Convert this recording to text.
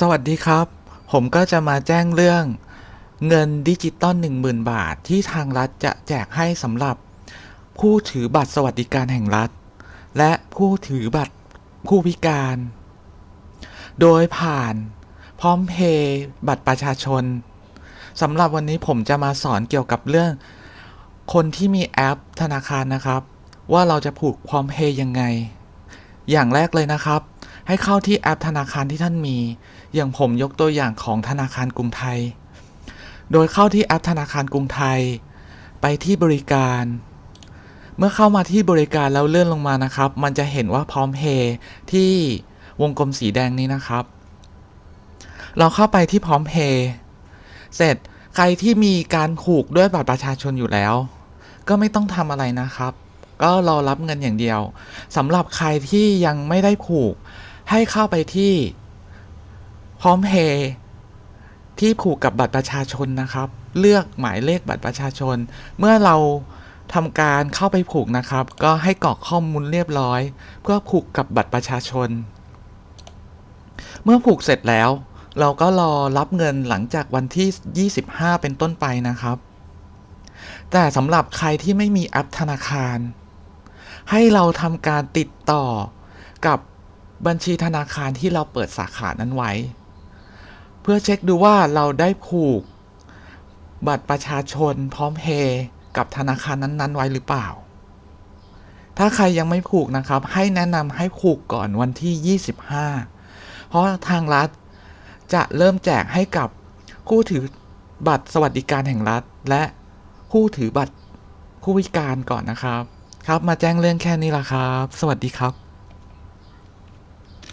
สวัสดีครับ ผมก็จะมาแจ้งเรื่อง เงินดิจิตอล10,000 บาทที่ทางรัฐจะแจกให้สำหรับ ผู้ถือบัตรสวัสดิการแห่งรัฐ และผู้ถือบัตรผู้พิการ โดยผ่านพร้อมเพย์บัตรประชาชนสำหรับวันนี้ผมจะมาสอนเกี่ยวกับเรื่อง คนที่มีแอปธนาคารนะครับ ว่าเราจะผูกพร้อมเพย์ยังไง อย่างแรกเลยนะครับ ให้เข้าที่แอปธนาคารที่ท่านมี อย่างผมยกตัวอย่างของธนาคารกรุงไทย โดยเข้าที่แอปธนาคารกรุงไทย ไปที่บริการ เมื่อเข้ามาที่บริการแล้วเลื่อนลงมานะครับ มันจะเห็นว่าพร้อมเพย์ที่วงกลมสีแดงนี้นะครับ เราเข้าไปที่พร้อมเพย์เสร็จใครที่มีการผูกด้วยบัตรประชาชนอยู่แล้ว ก็ไม่ต้องทำอะไรนะครับ ก็รอรับเงินอย่างเดียวสำหรับใครที่ยังไม่ได้ผูก ให้เข้าไปที่ พร้อมเพย์ที่ผูกกับบัตรประชาชนนะครับ เลือกหมายเลขบัตรประชาชน เมื่อเราทำการเข้าไปผูกนะครับ ก็ให้กรอกข้อมูลเรียบร้อย เพื่อผูกกับบัตรประชาชน เมื่อผูกเสร็จแล้ว เราก็รอรับเงินหลังจากวันที่ 25 เป็นต้นไปนะครับ แต่สำหรับใครที่ไม่มีแอปธนาคาร ให้เราทำการติดต่อกับ บัญชีธนาคารที่เราเปิดสาขานั้นไว้ เพื่อเช็คดูว่าเราได้ผูก บัตรประชาชนพร้อมเพย์กับธนาคารนั้นๆ ไว้หรือเปล่า ถ้าใครยังไม่ผูกนะครับ ให้แนะนำให้ผูกก่อนวันที่ 25 เพราะทางรัฐจะเริ่มแจกให้กับผู้ถือบัตรสวัสดิการแห่งรัฐ และผู้ถือบัตรผู้พิการก่อนนะครับ ครับมาแจ้งเรื่องแค่นี้ละครับ สวัสดีครับ